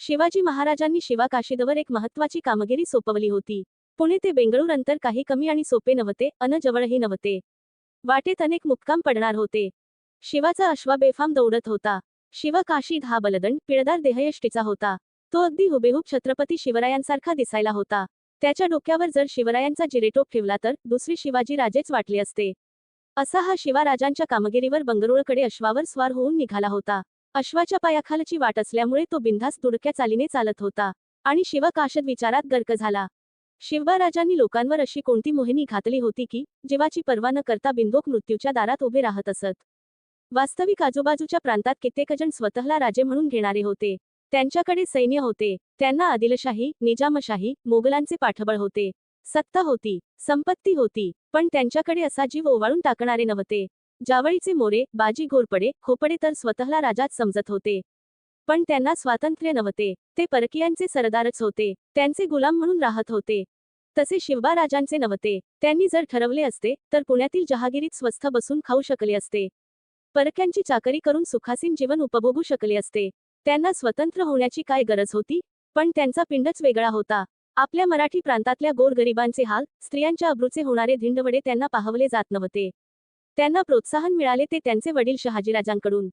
शिवाजी महाराजांनी शिवा काशीदवर एक महत्वाची कामगिरी सोपवली होती. पुणे ते बेंगळूर अंतर काही कमी आणि सोपे नव्हते अन जवळही नव्हते. वाटेत अनेक मुक्काम पडणार होते. शिवाचा अश्वा बेफाम दौडत होता. शिवा काशीद हा बलदंड पिळदार देहयष्टीचा होता. तो अगदी हुबेहूब छत्रपती शिवरायांसारखा दिसायला होता. त्याच्या डोक्यावर जर शिवरायांचा जिरेटोप ठेवला तर दुसरी शिवाजी राजेच वाटले असते. असा हा शिवा राजांच्या कामगिरीवर बंगरुळकडे अश्वावर स्वार होऊन निघाला होता. अश्वाच्या पायाखालची वाट असल्यामुळे तो बिंधास दुडक्या चालीने चालत होता आणि शिव काशद विचारात गर्क झाला. शिवबाराजांनी लोकांवर अशी कोणती मोहिनी घातली होती की जीवाची पर्वा न करता बिंदोक मृत्यूच्या दारात उभे राहत असत? वास्तविक आजूबाजूच्या प्रांतात कित्येकजण स्वतःला राजे म्हणून घेणारे होते. त्यांच्याकडे सैन्य होते. त्यांना आदिलशाही निजामशाही मोगलांचे पाठबळ होते. सत्ता होती संपत्ती होती पण त्यांच्याकडे असा जीव ओवाळून टाकणारे नव्हते. जावळीचे मोरे बाजी घोरपडे खोपडे तर स्वतःला राजाच समजत होते. पण त्यांना स्वातंत्र्य नव्हते. ते परकीयांचे सरदारच होते. त्यांचे गुलाम म्हणून राहत होते. तसे शिवबा राजांचे नव्हते. त्यांनी जर ठरवले असते तर पुण्यातील जहागिरीत स्वस्थ बसून खाऊ शकले असते. परक्यांची चाकरी करून सुखासीन जीवन उपभोगू शकले असते. त्यांना स्वतंत्र होण्याची काय गरज होती? पण त्यांचा पिंडच वेगळा होता. आपल्या मराठी प्रांतातल्या गोरगरिबांचे हाल स्त्रियांच्या अब्रूचे होणारे धिंडवडे त्यांना पाहवले जात नव्हते. त्यांना प्रोत्साहन मिळाले ते त्यांचे वडील शहाजीराजांकडून.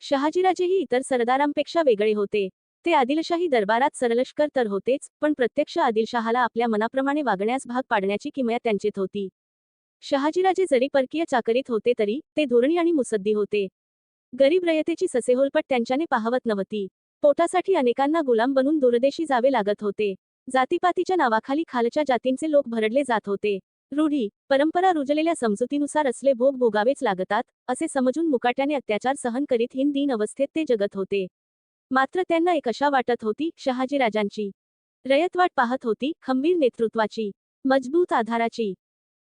शहाजीराजेही इतर सरदारांपेक्षा वेगळे होते. ते आदिलशाही दरबारात सरलष्कर तर होतेच पण प्रत्यक्ष आदिलशहाला आपल्या मनाप्रमाणे वागण्यास भाग पाडण्याची किमया त्यांचीत होती. शहाजीराजे जरी परकीय चाकरीत होते तरी ते धोरणी आणि मुसद्दी होते. गरीब रयतेची ससेहोलपट त्यांच्याने पाहवत नव्हती. पोटासाठी अनेकांना गुलाम बनून दूरदेशी जावे लागत होते. जातीपातीच्या नावाखाली खालच्या जातींचे लोक भरडले जात होते. रूढी परंपरा रुजलेल्या समजुतीनुसार असले भोग भोगावेच लागतात असे समजून मुकाट्याने अत्याचार सहन करीत हिन दीन अवस्थेत ते जगत होते. मात्र त्यांना एक अशा वाटत होती शहाजीराजांची. रयतवाट पाहत होती खंबीर नेतृत्वाची. मजबूत आधाराची.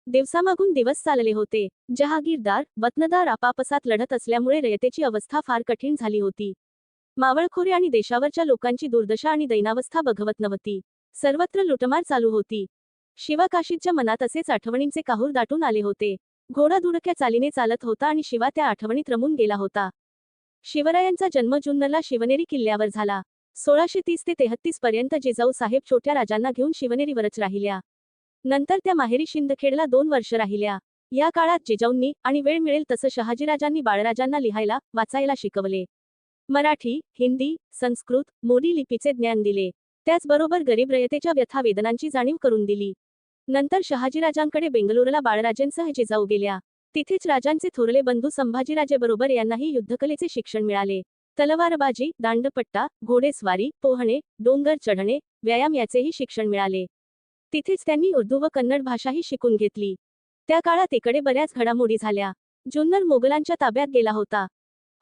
दिवसामागून दिवस चालले होते. जहागीरदार वतनदार आपापसात लढत असल्यामुळे रयतेची अवस्था फार कठीण झाली होती. मावळखोरे आणि देशावरच्या लोकांची दुर्दशा आणि दैनावस्था बघवत नव्हती. सर्वत्र लुटमार चालू होती. शिवा काशीच्या मनात असेच आठवणींचे काहूर दाटून आले होते. घोडा धुडक्या चालीने चालत होता आणि शिवा त्या आठवणीत रमून गेला होता. शिवरायांचा जन्म जुन्नरला शिवनेरी किल्ल्यावर झाला. सोळाशे तीस ते तेहत्तीस पर्यंत जिजाऊ साहेब छोट्या राजांना घेऊन शिवनेरीवरच राहिल्या. नंतर त्या माहेरी शिंदखेडला दोन वर्ष राहिल्या. या काळात जिजाऊंनी आणि वेळ मिळेल तसं शहाजीराजांनी बाळराजांना लिहायला वाचायला शिकवले. मराठी हिंदी संस्कृत मोडी लिपीचे ज्ञान दिले. त्याचबरोबर गरीब रयतेच्या व्यथा वेदनांची जाणीव करून दिली. नंतर शहाजीराजांकडे बेंगलोरला बाळराजेंसह जिजाऊ गेल्या. तिथेच राजांचे थोरले बंधू संभाजीराजेबरोबर यांनाही युद्धकलेचे शिक्षण मिळाले. तलवारबाजी दांडपट्टा घोडेस्वारी पोहणे डोंगर चढणे व्यायाम याचेही शिक्षण मिळाले. तिथेच त्यांनी उर्दू व कन्नड भाषाही शिकून घेतली. त्या काळात इकडे बऱ्याच घडामोडी झाल्या. जुन्नर मोगलांच्या ताब्यात गेला होता.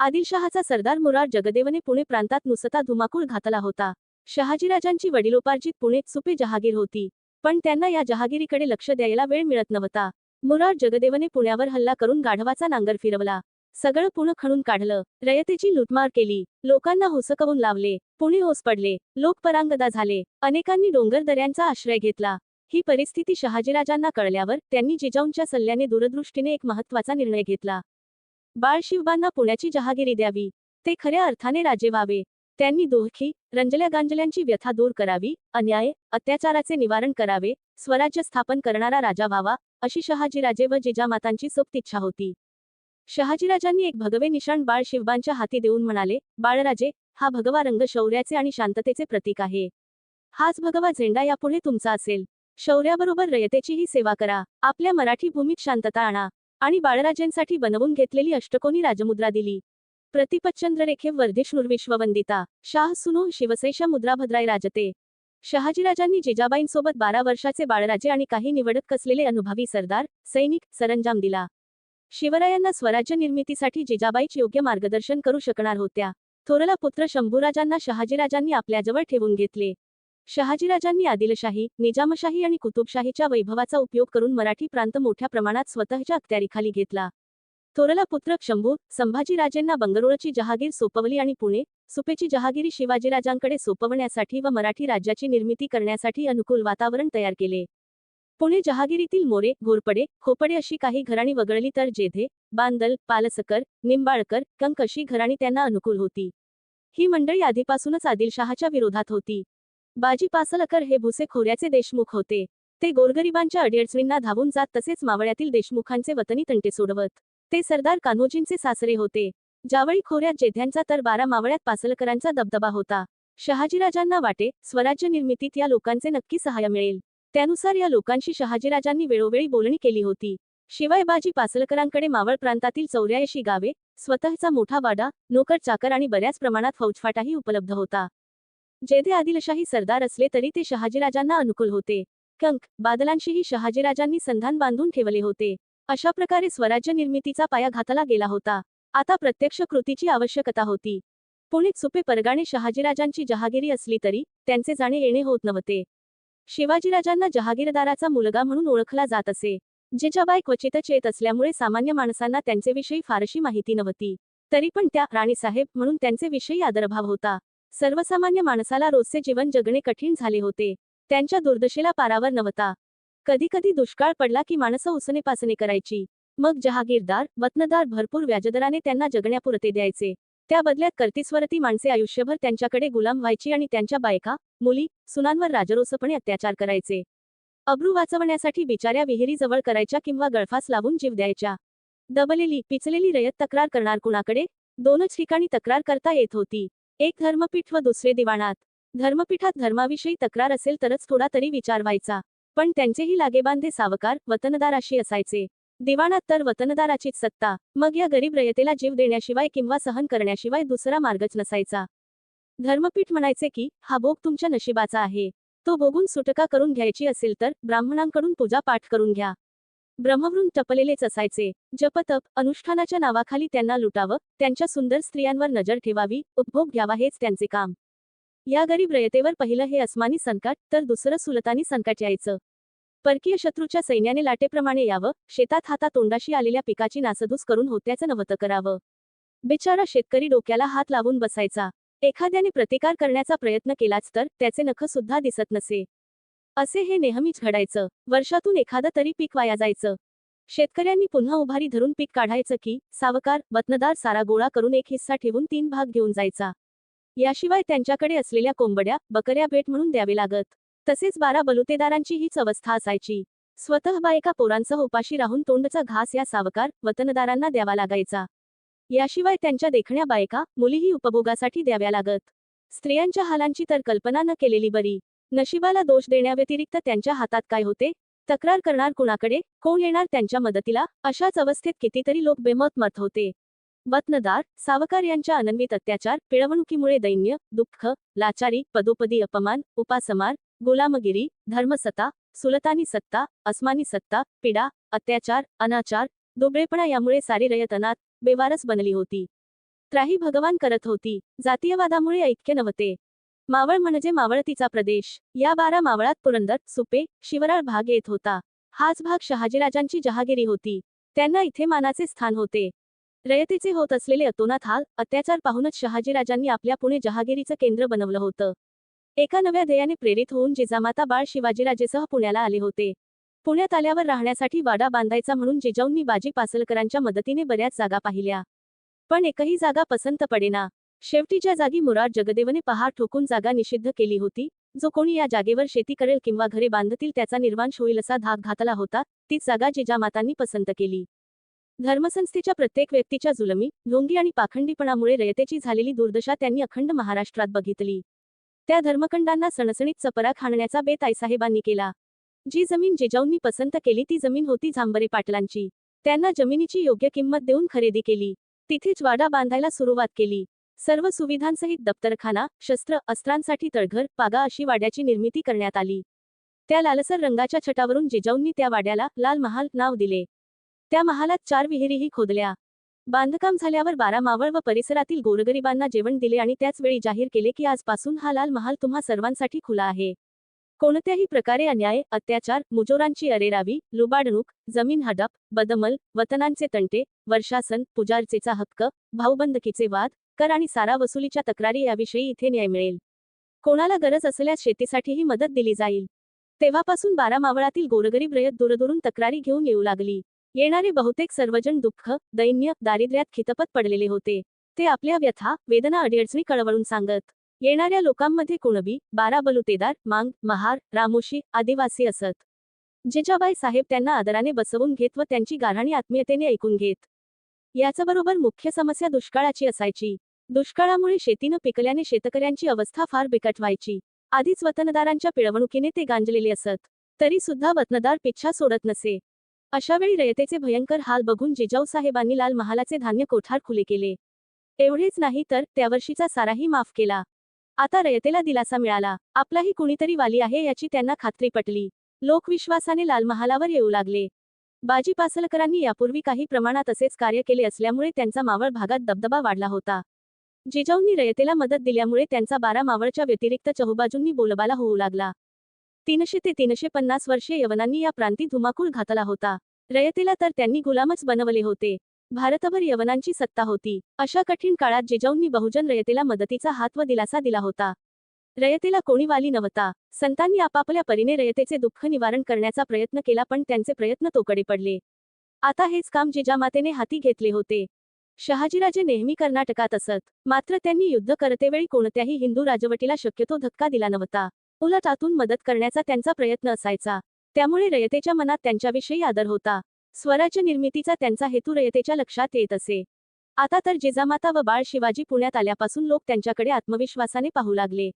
आदिलशहाचा सरदार मुरार जगदेवने पुणे प्रांतात नुसता धुमाकूळ घातला होता. शहाजीराजांची वडिलोपार्जित पुणे सुपे जहागीर होती. पण त्यांना या जहागिरीकडे लक्ष द्यायला वेळ मिळत नव्हता. मुरार जगदेवने पुण्यावर हल्ला करून गाढवाचा नांगर फिरवला. सगळं पुणं खणून काढलं. रयतेची लुटमार केली. लोकांना हुसकवून लावले. पुणे ओस पडले. लोक परांगदा झाले. अनेकांनी डोंगर दऱ्यांचा आश्रय घेतला. ही परिस्थिती शहाजीराजांना कळल्यावर त्यांनी जिजाऊंच्या सल्ल्याने दूरदृष्टीने एक महत्त्वाचा निर्णय घेतला. बाळशिवबांना पुण्याची जहागिरी द्यावी. ते खऱ्या अर्थाने राजे व्हावे. त्यांनी दोखी रंजल्या गांजल्यांची व्यथा दूर करावी अन्याय अत्याचाराचे निवारण करावे स्वराज्य स्थापन करणारा राजा व्हावा अशी शहाजीराजे व जिजामातांची सुप्त इच्छा होती. शहाजीराजांनी एक भगवे निशाण बाळ शिवबांच्या हाती देऊन म्हणाले बाळराजे हा भगवा रंग शौर्याचे आणि शांततेचे प्रतीक आहे. हाच भगवा झेंडा यापुढे तुमचा असेल. शौर्याबरोबर रयतेचीही सेवा करा. आपल्या मराठी भूमीत शांतता आणा. आणि बाळराजेंसाठी बनवून घेतलेली अष्टकोनी राजमुद्रा दिली. प्रतिपच्चंद्र रेखे विश्ववंदिता शाह सुनो शिवसेशा मुद्राभद्राय राजते. शहाजीराजांनी जिजाबाईंसोबत बारा वर्षाचे बाळराजे आणि काही निवडत कसलेले अनुभवी सरदार सैनिक सरंजाम दिला. शिवरायांना स्वराज्य निर्मितीसाठी जिजाबाईच योग्य मार्गदर्शन करू शकणार होत्या. थोरला पुत्र शंभूराजांना शहाजीराजांनी आपल्याजवळ ठेवून घेतले. शहाजीराजांनी आदिलशाही निजामशाही आणि कुतुबशाहीच्या वैभवाचा उपयोग करून मराठी प्रांत मोठ्या प्रमाणात स्वतःच्या अखत्यारीखाली घेतला. थोरला पुत्र शंभू संभाजीराजेंना बंगळुरूची जहागीर सोपवली आणि पुणे सुपेची जहागिरी शिवाजीराजांकडे सोपवण्यासाठी व मराठी राज्याची निर्मिती करण्यासाठी अनुकूल वातावरण तयार केले. पुणे जहागिरीतील मोरे घोरपडे खोपडे अशी काही घराणी वगळली तर जेधे बांदल पालसकर निंबाळकर कंक अशी घराणी त्यांना अनुकूल होती. ही मंडळी आधीपासूनच आदिलशहाच्या विरोधात होती. बाजी पासलकर हे भुसे खोऱ्याचे देशमुख होते. ते गोरगरिबांच्या अडीअडचणींना धावून जात तसेच मावळ्यातील देशमुखांचे वतनी तंटे सोडवत. ते सरदार कान्होजींचे सासरे होते. जावळी खोऱ्यात जेध्यांचा तर बारा मावळ्यात पासलकरांचा दबदबा होता. शहाजीराजांना वाटे स्वराज्य निर्मितीत या लोकांचे नक्की सहाय्य मिळेल. त्यानुसार या लोकांशी शहाजीराजांनी वेळोवेळी बोलणी केली होती. शिवाय बाजी पासलकरांकडे मावळ प्रांतातील चौऱ्याऐंशी गावे स्वतःचा मोठा वाडा नोकर चाकर आणि बऱ्याच प्रमाणात फौजफाटाही उपलब्ध होता. जेधे आदिलशाही सरदार असले तरी ते शहाजीराजांना अनुकूल होते. कंक बादलांशीही शहाजीराजांनी संधान बांधून ठेवले होते. अशा प्रकारे स्वराज्य निर्मितीचा पाया घातला गेला होता. आता प्रत्यक्ष कृतीची आवश्यकता होती. पुणे सुपे परगाणे शहाजीराजांची जहागिरी असली तरी त्यांचे जाणे येणे होत नव्हते. शिवाजीराजांना जहागीरदाराचा मुलगा म्हणून ओळखला जात असे. जिजाबाई क्वचितच येत असल्यामुळे सामान्य माणसांना त्यांचेविषयी फारशी माहिती नव्हती. तरी पण त्या राणीसाहेब म्हणून त्यांचेविषयी आदरभाव होता. सर्वसामान्य माणसाला रोजचे जीवन जगणे कठीण झाले होते. त्यांच्या दुर्दशेला पारावर नव्हता. कधी कधी दुष्काळ पडला की माणसं उसनेपासने करायची. मग जहागीरदार वतनदार भरपूर व्याजदराने त्यांना जगण्यापुरते द्यायचे. त्या बदल्यात कर्तिस्वरती माणसे आयुष्यभर त्यांच्याकडे गुलाम व्हायची आणि त्यांच्या बायका मुली सुनांवर राजरोसपणे अत्याचार करायचे. अब्रू वाचवण्यासाठी बिचाऱ्या विहिरीजवळ करायच्या किंवा गळफास लावून जीव द्यायच्या. दबलेली पिचलेली रयत तक्रार करणार कुणाकडे? दोनच ठिकाणी तक्रार करता येत होती. एक धर्मपीठ व दुसरे दिवाणात. धर्मपीठात धर्माविषयी तक्रार असेल तरच थोडा तरी विचार व्हायचा. पण त्यांचेही लागेबांधे सावकार वतनदाराशी असायचे. दिवाणात तर वतनदाराचीच सत्ता मग या गरीब रयतेला जीव देण्याशिवाय किंवा सहन करण्याशिवाय दुसरा मार्गच नसायचा. धर्मपीठ म्हणायचे की हा भोग तुमच्या नशिबाचा आहे. तो भोगून सुटका करून घ्यायची असेल तर ब्राह्मणांकडून पूजा पाठ करून घ्या. ब्रह्मवृंद टपलेलेच असायचे. जपतप अनुष्ठानाच्या नावाखाली त्यांना लुटावं त्यांच्या सुंदर स्त्रियांवर नजर ठेवावी उपभोग घ्यावा हेच त्यांचे काम. या गरीब रयतेवर पहिलं हे अस्मानी संकट तर दुसरं सुलतानी संकट यायचं. परकीय शत्रूच्या सैन्याने लाटेप्रमाणे यावं शेतात हाता तोंडाशी आलेल्या पिकाची नासधूस करून होत्याचं नव्हतं करावं. बिचारा शेतकरी डोक्याला हात लावून बसायचा. एखाद्याने प्रतिकार करण्याचा प्रयत्न केलाच तर त्याचे नख सुद्धा दिसत नसे. असे हे नेहमीच घडायचं. वर्षातून एखादं तरी पीक वाया जायचं. शेतकऱ्यांनी पुन्हा उभारी धरून पीक काढायचं की सावकार वतनदार सारा गोळा करून एक हिस्सा ठेवून तीन भाग घेऊन जायचा. याशिवाय त्यांच्याकडे असलेल्या कोंबड्या बकऱ्या भेट म्हणून द्यावे लागत. तसेच बारा बलुतेदारांची हीच अवस्था असायची. स्वतः बायका पोरांसह उपाशी राहून तोंडचा घास या सावकार वतनदारांना द्यावा लागायचा. याशिवाय त्यांच्या देखण्या बायका मुलीही उपभोगासाठी द्याव्या लागत. स्त्रियांच्या हालांची तर कल्पना न केलेली बरी. नशिबाला दोष देण्याव्यतिरिक्त त्यांच्या हातात काय होते? तक्रार करणार कुणाकडे? कोण येणार त्यांच्या मदतीला? अशाच अवस्थेत कितीतरी लोक बेमत मत होते. वतनदार सावकार यांच्या अनन्वित अत्याचार पिळवणुकीमुळे दैन्य दुःख लाचारी पदोपदी अपमान उपासमार गुलामगिरी धर्मसत्ता सुलतानी सत्ता अस्मानी सत्ता पिडा अत्याचार अनाचार दुबळेपणा यामुळे सारी रयत अनाथ बेवारस बनली होती. त्राही भगवान करत होती. जातीयवादामुळे ऐक्य नव्हते. मावळ म्हणजे मावळतीचा प्रदेश. या बारा मावळात पुरंदर सुपे शिवराळ भाग येत होता. हाच भाग शहाजीराजांची जहागिरी होती. त्यांना इथे मानाचे स्थान होते. रयतेचे होत असलेले अतोनात हाल अत्याचार पाहूनच शहाजीराजांनी आपल्या पुणे जहागिरीचं केंद्र बनवलं होतं. एका नव्या ध्येयाने प्रेरित होऊन जिजामाता बाळ शिवाजीराजेसह पुण्याला आले होते. पुण्यात आल्यावर राहण्यासाठी वाडा बांधायचा म्हणून जिजाऊंनी बाजी पासलकरांच्या मदतीने बऱ्याच जागा पाहिल्या. पण एकही जागा पसंत पडेना. शेवटी ज्या जागी मुरार जगदेवने पहार ठोकून जागा निषिद्ध केली होती जो कोणी या जागेवर शेती करेल किंवा घरे बांधतील त्याचा निर्वांश होईल असा धाक घातला होता तीच जागा जिजामातांनी पसंत केली. धर्मसंस्थेच्या प्रत्येक व्यक्तीच्या जुलमी ढोंगी आणि पाखंडीपणामुळे रयतेची झालेली दुर्दशा त्यांनी अखंड महाराष्ट्रात बघितली. त्या धर्मखंडांना सणसणीत चपरा खाणण्याचा बेत आईसाहेबांनी केला. जी जमीन जिजाऊंनी पसंत केली ती जमीन होती झांबरे पाटलांची. त्यांना जमिनीची योग्य किंमत देऊन खरेदी केली. तिथेच वाडा बांधायला सुरुवात केली. सर्व सुविधांसहित दप्तरखाना शस्त्र अस्त्रांसाठी तळघर पागा अशी वाड्याची निर्मिती करण्यात आली. त्या लालसर रंगाच्या छटावरून जिजाऊंनी त्या वाड्याला लाल महाल नाव दिले. त्या महालात चार विहिरीही खोदल्या. बांधकाम झाल्यावर बारा मावळ व परिसरातील गोरगरिबांना जेवण दिले आणि त्याच वेळी जाहीर केले की आजपासून हा लाल महाल तुम्हा सर्वांसाठी खुला आहे. कोणत्याही प्रकारे अन्याय अत्याचार मुजोरांची अरेरावी लुबाडणूक जमीन हडप बदमल वतनांचे तंटे वर्षासन पुजारचेचा हक्क भाऊबंदकीचे वाद कर आणि सारा वसुलीच्या तक्रारी याविषयी इथे न्याय मिळेल. कोणाला गरज असल्यास शेतीसाठीही मदत दिली जाईल. तेव्हापासून बारा मावळातील गोरगरीब रयत दूरदूरून तक्रारी घेऊन येऊ लागली. येणारे बहुतेक सर्वजण दुःख दैन्य दारिद्र्यात खितपत पडलेले होते. ते आपल्या व्यथा वेदना अडीअडचणी कळवळून सांगत येणाऱ्या लोकांमध्ये कुणबी बारा बलुतेदार मांग महार रामोशी आदिवासी असत. जिजाबाई साहेब त्यांना आदराने बसवून घेत व त्यांची गाऱ्हाणी आत्मीयतेने ऐकून घेत. याचबरोबर मुख्य समस्या दुष्काळाची असायची. दुष्काळामुळे शेतीनं पिकल्याने शेतकऱ्यांची अवस्था फार बिकट व्हायची आधीच वतनदारांच्या पिळवणुकीने ते गांजलेले असत. तरी सुद्धा वतनदार पिच्छा सोडत नसे. अशावेळी रयतेचे भयंकर हाल बघून जिजाऊ साहेबांनी लाल महालाचे धान्य कोठार खुले केले. एवढेच नाही तर त्यावर्षीचा साराही माफ केला. आता रयतेला दिलासा मिळाला. आपलाही कुणीतरी वाली आहे याची त्यांना खात्री पटली. लोकविश्वासाने लाल महालावर येऊ लागले. बाजी पासलकरांनी यापूर्वी काही प्रमाणात असेच कार्य केले असल्यामुळे त्यांचा मावळ भागात दबदबा वाढला होता. जिजाऊंनी रयतेला मदत दिल्यामुळे त्यांचा बारा मावळच्या व्यतिरिक्त चहुबाजूंनी बोलबाला होऊ लागला. तीनशे ते तीनशे पन्नास वर्षे यवनांनी या प्रांती धुमाकूळ घातला होता. रयतेला तर त्यांनी गुलामच बनवले होते. भारतभर यवनांची सत्ता होती. अशा कठीण काळात जिजाऊंनी बहुजन रयतेला मदतीचा हात व दिलासा दिला होता. रयतेला कोणी वाली नव्हता. संतांनी आपापल्या परीने रयतेचे दुःख निवारण करण्याचा प्रयत्न केला पण त्यांचे प्रयत्न तोकडे पडले. आता हेच काम जिजामातेने हाती घेतले होते. शहाजीराजे नेहमी कर्नाटकात असत. मात्र त्यांनी युद्ध करतेवेळी कोणत्याही हिंदू राजवटीला शक्यतो धक्का दिला नव्हता. उलट आतून मदत करण्याचा त्यांचा प्रयत्न असायचा. त्यामुळे रयतेच्या मनात त्यांच्याविषयी आदर होता. स्वराज्य निर्मितीचा त्यांचा हेतू रयतेच्या लक्षात येत असे. आता तर जिजामाता व बाळ शिवाजी पुण्यात आल्यापासून लोक त्यांच्याकडे आत्मविश्वासाने पाहू लागले.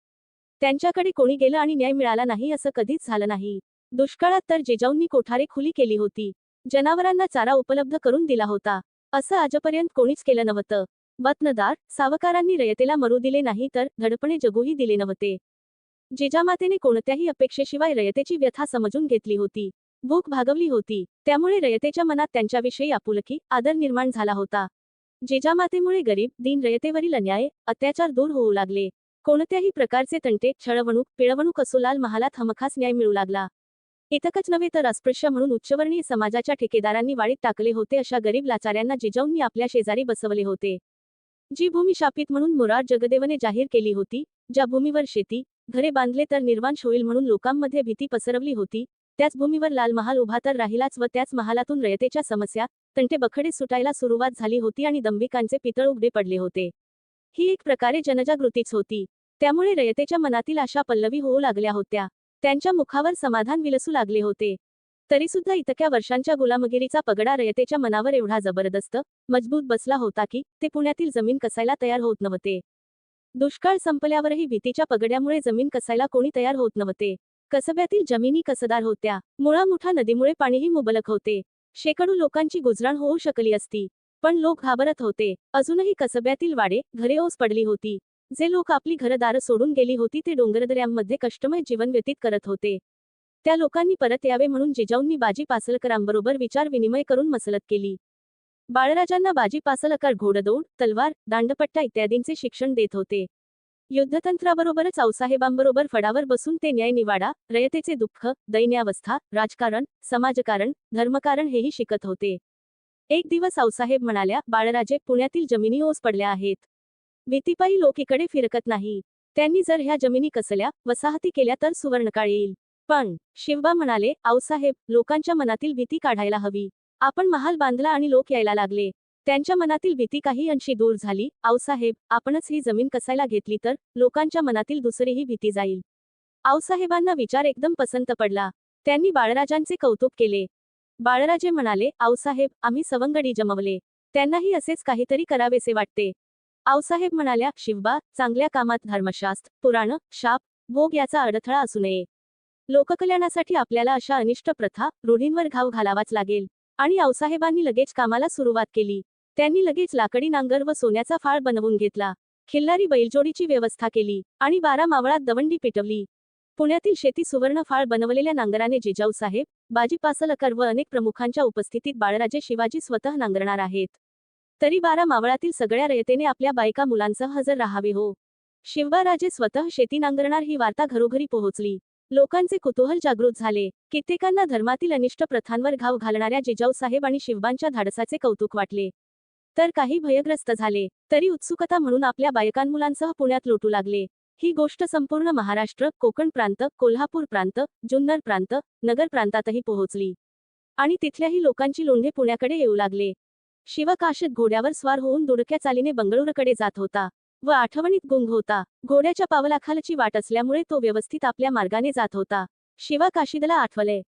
त्यांच्याकडे कोणी गेलं आणि न्याय मिळाला नाही असं कधीच झालं नाही. दुष्काळात तर जिजाऊंनी कोठारे खुली केली होती. जनावरांना चारा उपलब्ध करून दिला होता. असं आजपर्यंत कोणीच केलं नव्हतं. वतनदार सावकारांनी रयतेला मरू दिले नाही तर धडपणे जगूही दिले नव्हते. जिजामातेने कोणत्याही अपेक्षेशिवाय रयतेची व्यथा समजून घेतली होती. भूक भागवली होती. त्यामुळे रयतेच्या मनात त्यांच्याविषयी आपुलकी आदर निर्माण झाला होता. जिजामातेमुळे गरीब दीन रयतेवरील अन्याय अत्याचार दूर होऊ लागले. कोणत्याही प्रकारचे तंटे छळवणूक पिळवणूक असो लाल महालात हमखास न्याय मिळू लागला. इतकच नव्हे तर अस्पृश्य म्हणून उच्चवर्णीय समाजाच्या ठेकेदारांनी वाळीत टाकले होते अशा गरीब लाचाऱ्यांना जिजाऊंनी आपल्या शेजारी बसवले होते. जी भूमी शापित म्हणून मुरार जगदेवने जाहीर केली होती ज्या भूमीवर शेती घरे बांधले तर निर्वांश होईल म्हणून लोकांमध्ये भीती पसरवली होती. त्याच भूमीवर लाल महाल उभा तर राहिलाच व त्याच महालातून रयतेच्या समस्या तंटे बखडे सुटायला सुरुवात झाली होती आणि दंभिकांचे पितळ उघडे पडले होते. ही एक प्रकारे जनजागृतीच होती. त्यामुळे रयतेच्या मनातील आशा पल्लवी होऊ लागल्या होत्या. त्यांच्या मुखावर समाधान विलसू लागले होते. तरीसुद्धा इतक्या वर्षांच्या गुलामगिरीचा पगडा रयतेच्या मनावर एवढा जबरदस्त मजबूत बसला होता की ते पुण्यातील जमीन कसायला तयार होत नव्हते. दुष्काळ संपल्यावरही भीतीच्या पगड्यामुळे जमीन कसायला कोणी तयार होत नव्हते. कसब्यातील जमिनी कसदार होत्या. मुळामुठा नदीमुळे पाणीही मुबलक होते. शेकडो लोकांची गुजराण होऊ शकली असती. पण लोक घाबरत होते. अजूनही कसब्यातील वाडे घरे ओस पडली होती. जे लोक आपली घरदारं सोडून गेली होती ते डोंगरदऱ्यांमध्ये कष्टमय जीवन व्यतीत करत होते. त्या लोकांनी परत यावे म्हणून जिजाऊंनी बाजी पासलकरांबरोबर विचार विनिमय करून मसलत केली. बाळराजांना बाजी पासलकार घोडदौड तलवार दांडपट्टा इत्यादींचे शिक्षण देत होते. युद्धतंत्राबरोबरच आऊसाहेबांबरोबर फडावर बसून ते न्यायनिवाडा रयतेचे दुःख दैन्यावस्था राजकारण समाजकारण धर्मकारण हेही शिकत होते. एक दिवस आऊसाहेब म्हणाल्या बाळराजे पुण्यातील जमिनी ओस पडल्या आहेत. भीतीपायी लोक इकडे फिरकत नाही. त्यांनी जर ह्या जमिनी कसल्या वसाहती केल्या तर सुवर्णकाळ येईल पण शिवबा म्हणाले आऊसाहेब लोकांच्या मनातील भीती काढायला हवी. आपण महाल बांधला आणि लोक यायला लागले. त्यांच्या मनातील भीती काही अंशी दूर झाली. आऊसाहेब आपणच ही जमीन कसायला घेतली तर लोकांच्या मनातील दुसरीही भीती जाईल. आऊसाहेबांना विचार एकदम पसंत पडला. त्यांनी बाळराजांचे कौतुक केले. बाळराजे म्हणाले आऊसाहेब आम्ही सवंगडी जमवले. त्यांनाही असेच काहीतरी करावेसे वाटते. आऊसाहेब म्हणाल्या शिवबा चांगल्या कामात धर्मशास्त्र पुराण शाप भोग याचा अडथळा असू नये. लोककल्याणासाठी आपल्याला अशा अनिष्ट प्रथा रूढींवर घाव घालावाच लागेल. आणि आऊसाहेबांनी लगेच कामाला सुरुवात केली. त्यांनी लगेच लाकडी नांगर व सोन्याचा फाळ बनवून घेतला. खिल्लारी बैलजोडीची व्यवस्था केली आणि बारा मावळात दवंडी पिटवली. पुण्यातील शेती सुवर्ण फाळ बनवलेल्या नांगराने जिजाऊसाहेब बाजीपासलकर बाजी पासलकर व अनेक प्रमुखांच्या उपस्थितीत बाळराजे शिवाजी स्वतः नांगरणार आहेत. तरी बारा मावळातील सगळ्या रयतेने आपल्या बायका मुलांसह हजर राहावे हो. शिवबाराजे स्वतः शेती नांगरणार ही वार्ता घरोघरी पोहोचली. लोकांचे कुतूहल जागृत झाले. कित्येकांना धर्मातील अनिष्ट प्रथांवर घाव घालणाऱ्या जिजाऊ साहेब आणि शिवबांच्या धाडसाचे कौतुक वाटले. तर काही भयग्रस्त झाले. तरी उत्सुकता म्हणून आपल्या बायकांमुलांसह पुण्यात लोटू लागले. ही गोष्ट संपूर्ण महाराष्ट्र कोकण प्रांत कोल्हापूर प्रांत जुन्नर प्रांत नगर प्रांतातही पोहोचली. आणि तिथल्याही लोकांची लोंढे पुण्याकडे येऊ लागले. शिवकाशीत घोड्यावर स्वार होऊन दुडक्या चालीने बंगळुरूकडे जात होता. व आठवणीत गुंग होता. घोड्याच्या पावलाखालची वाट असल्यामुळे तो व्यवस्थित आपल्या मार्गाने जात होता. शिवा काशीदला आठवले.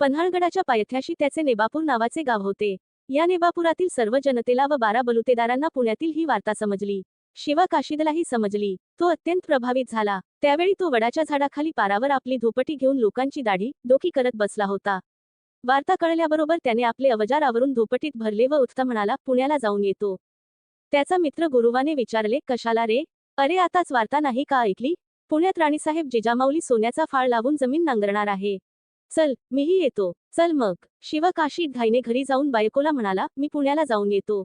पन्हाळगडाच्या पायथ्याशी त्याचे नेबापूर नावाचे गाव होते. या नेबापुरातील सर्व जनतेला व बारा बलुतेदारांना पुण्यातील ही वार्ता समजली. शिवा काशीदलाही समजली. तो अत्यंत प्रभावित झाला. त्यावेळी तो वडाच्या झाडाखाली पारावर आपली धोपटी घेऊन लोकांची दाढी डोकी करत बसला होता. वार्ता कळल्याबरोबर त्याने आपले अवजार आवरून धोपटीत भरले व उठता म्हणाला पुण्याला जाऊन येतो. त्याचा मित्र गुरुवाने विचारले कशाला रे? अरे आताच वार्ता नाही का ऐकली? पुण्यात राणीसाहेब जिजामाऊली सोन्याचा फाळ लावून जमीन नांगरणार आहे. चल मीही येतो. चल मग. शिव काशीत घाईने घरी जाऊन बायकोला म्हणाला मी पुण्याला जाऊन येतो.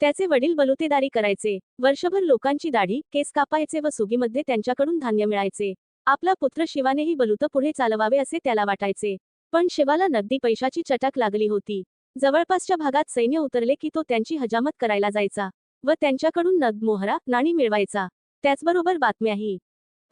त्याचे वडील बलुतेदारी करायचे. वर्षभर लोकांची दाढी केस कापायचे व सुगीमध्ये त्यांच्याकडून धान्य मिळायचे. आपला पुत्र शिवानेही बलुतं पुढे चालवावे असे त्याला वाटायचे. पण शिवाला नगदी पैशाची चटक लागली होती. जवळपासच्या भागात सैन्य उतरले की तो त्यांची हजामत करायला जायचा व त्यांच्याकडून नग मोहरा नाणी मिळवायचा. त्याचबरोबर बातम्याही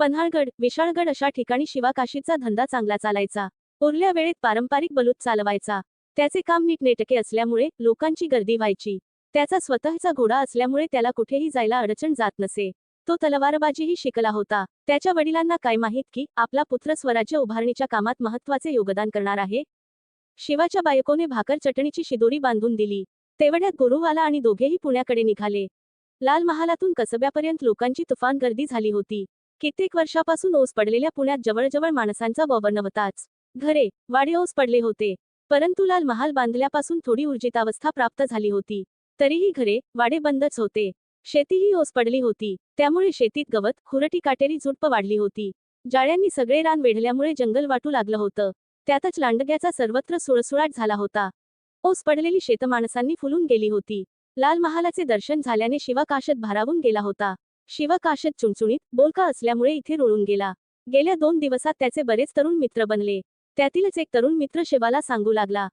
पन्हाळगड विशाळगड अशा ठिकाणी शिवाकाशीचा धंदा चांगला चालायचा. उरल्या वेळेत पारंपरिक बलूत चालवायचा. त्याचे काम नीटनेटके असल्यामुळे लोकांची गर्दी व्हायची. त्याचा स्वतःचा घोडा असल्यामुळे त्याला कुठेही जायला अडचण जात नसे. तो तलवारबाजीही शिकला होता. त्याच्या वडिलांना काय माहीत की आपला पुत्र स्वराज्य उभारणीच्या कामात महत्त्वाचे योगदान करणार आहे? शिवाच्या बायकोने भाकर चटणीची शिदोरी बांधून दिली. तेवढ्यात गुरु आला आणि दोघेही पुण्याकडे निघाले. लाल महालातून कसब्यापर्यंत लोकांची तुफान गर्दी झाली होती. कित्येक वर्षापासून ओस पडलेल्या पुण्यात जवळजवळ माणसांचा वावर नव्हताच घरे वाडे ओस पडले होते. परंतु लाल महाल बांधल्यापासून थोडी ऊर्जितावस्था प्राप्त झाली होती. तरीही घरे वाडे बंदच होते. शेतीही ओस पडली होती. त्यामुळे शेतीत गवत खुरटी काटेरी झुडप वाढली होती. जाळ्यांनी सगळे रान वेढल्यामुळे जंगल वाटू लागलं होतं. त्यातच लांडग्याचा सर्वत्र सुळसुळाट झाला होता. ओस पडलेली शेतमाणसांनी फुलून गेली होती. लाल महालाचे दर्शन झाल्याने शिवाकाशत भारावून गेला होता. शिवाकाशत चुणचुणीत बोलका असल्यामुळे इथे रुळून गेला. गेल्या दोन दिवसात त्याचे बरेच तरुण मित्र बनले. त्यातीलच एक तरुण मित्र शिवाला सांगू लागला.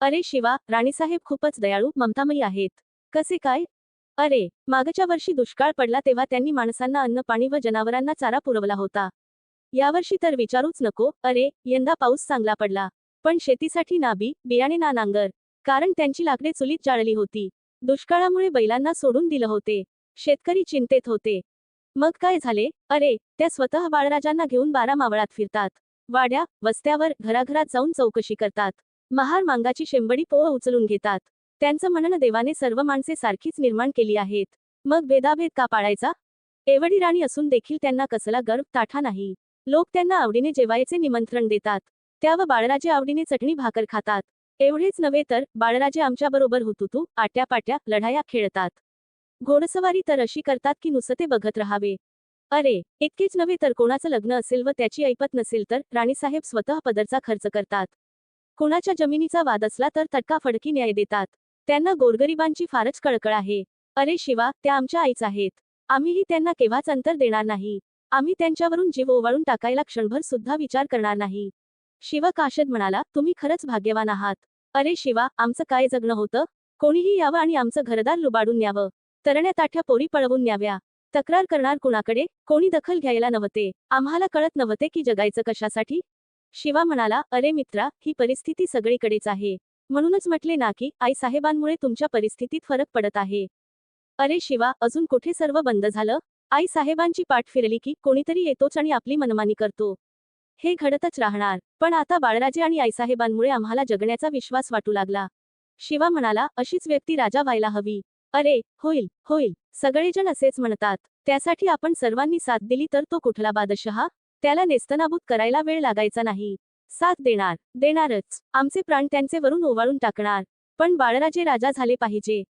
अरे शिवा राणीसाहेब खूपच दयाळू ममतामयी आहेत. कसे काय? अरे मागच्या वर्षी दुष्काळ पडला तेव्हा त्यांनी माणसांना अन्न पाणी व जनावरांना चारा पुरवला होता. यावर्षी तर विचारूच नको. अरे यंदा पाऊस चांगला पडला. पण शेतीसाठी नाबी बियाणे ना नांगर. कारण त्यांची लाकडे चुलीत जाळली होती. दुष्काळामुळे बैलांना सोडून दिलं होते. शेतकरी चिंतेत होते. मग काय झाले? अरे त्या स्वतः बाळराजांना घेऊन बारा मावळात फिरतात. वाड्या वस्त्यावर घराघरात जाऊन चौकशी करतात. महार मांगाची शेंबडी पोळ उचलून घेतात. त्यांचं म्हणणं देवाने सर्व माणसे सारखीच निर्माण केली आहेत. मग भेदाभेद का पाळायचा? एवढी राणी असून देखील त्यांना कसला गर्व ताठा नाही. लोक त्यांना आवडीने जेवायचे निमंत्रण देतात. त्या व बाळराजे आवडीने चटणी भाकर खातात. एवढेच नव्हे तर बाळराजे आमच्याबरोबर हुतुतू आट्यापाट्या लढाया खेळतात. घोडसवारी तर अशी करतात की नुसते बघत राहावे. अरे इतकेच नव्हे तर कोणाचं लग्न असेल व त्याची ऐपत नसेल तर राणीसाहेब स्वतः पदरचा खर्च करतात. कोणाच्या जमिनीचा वाद असला तर तटका फडकी न्याय देतात. त्यांना गोरगरिबांची फारच कळकळ आहे. अरे शिवा त्या आमच्या आईच आहेत. आम्हीही त्यांना केव्हाच अंतर देणार नाही. आम्ही त्यांच्यावरून जीव ओवाळून टाकायला क्षणभर सुद्धा विचार करणार नाही. शिव काशद म्हणाला तुम्ही खरंच भाग्यवान आहात. अरे शिवा आमचं काय जगणं होतं? कोणीही यावं आणि आमचं घरदार लुबाडून न्यावं. तरण्या ताठ्या पोरी पळवून न्याव्या. तक्रार करणार कुणाकडे? कोणी दखल घ्यायला नव्हते. आम्हाला कळत नव्हते की जगायचं कशासाठी. शिवा म्हणाला अरे मित्रा ही परिस्थिती सगळीकडेच आहे. म्हणूनच म्हटले ना की आई साहेबांमुळे तुमच्या परिस्थितीत फरक पडत आहे. अरे शिवा अजून कुठे सर्व बंद झालं? आई साहेबांची पाठ फिरली की कोणीतरी येतोच आणि आपली मनमानी करतो. हे घडतच राहणार. पण आता बाळराजे आणि आईसाहेबांमुळे आम्हाला जगण्याचा विश्वास वाटू लागला. शिवा म्हणाला अशीच व्यक्ती राजा व्हायला हवी. अरे होईल होईल. सगळेजण असेच म्हणतात. त्यासाठी आपण सर्वांनी साथ दिली तर तो कुठला बादशहा? त्याला नेस्तनाबूत करायला वेळ लागायचा नाही. साथ देणार देणारच. आमचे प्राण त्यांचे वरून ओवाळून टाकणार. पण बाळराजे राजा झाले पाहिजे.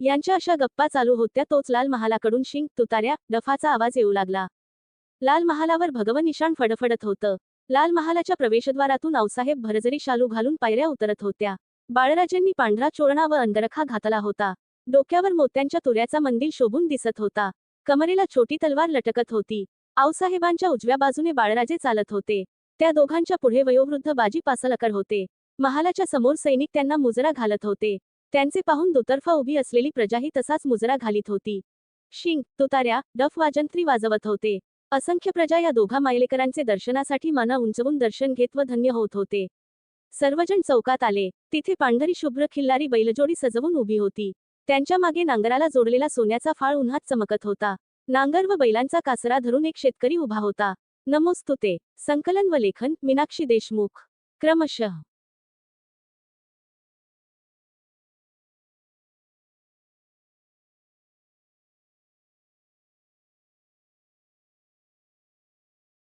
यांच्या अशा गप्पा चालू होत्या तोच लाल महालाकडून शिंग तुतार्या डफाचा आवाज येऊ लागला. लाल महालावर भगवन निशाण फडफडत होतं. लाल महालाच्या प्रवेशद्वारातून आऊसाहेब भरजरी शालू घालून पायऱ्या उतरत होत्या. बाळराजेंनी पांढरा चोरणा व अंगरखा घातला होता. डोक्यावर मोत्यांच्या तुऱ्याचा मंदिर शोभून दिसत होता. कमरेला छोटी तलवार लटकत होती. आऊसाहेबांच्या उजव्या बाजूने बाळराजे चालत होते. त्या दोघांच्या पुढे वयोवृद्ध बाजी पासलकर होते. महालाच्या समोर सैनिक त्यांना मुजरा घालत होते. त्यांचे पाहून दुतर्फा उभी असलेली प्रजाही तसाच मुजरा घालीत होती. शिंग तुतार्या डफ वाजंत्री वाजवत होते. असंख्य प्रजा या दोघा मायलेकरांचे दर्शनासाठी मना उंचवून दर्शन घेत व धन्य होत होते. सर्वजण चौकात आले. तिथे पांढरी शुभ्र खिल्लारी बैलजोडी सजवून उभी होती. त्यांच्या मागे नांगराला जोडलेला सोन्याचा फाळ उन्हात चमकत होता. नांगर व बैलांचा कासरा धरून एक शेतकरी उभा होता. नमोस्तुते. संकलन व लेखन. मीनाक्षी देशमुख. क्रमशः.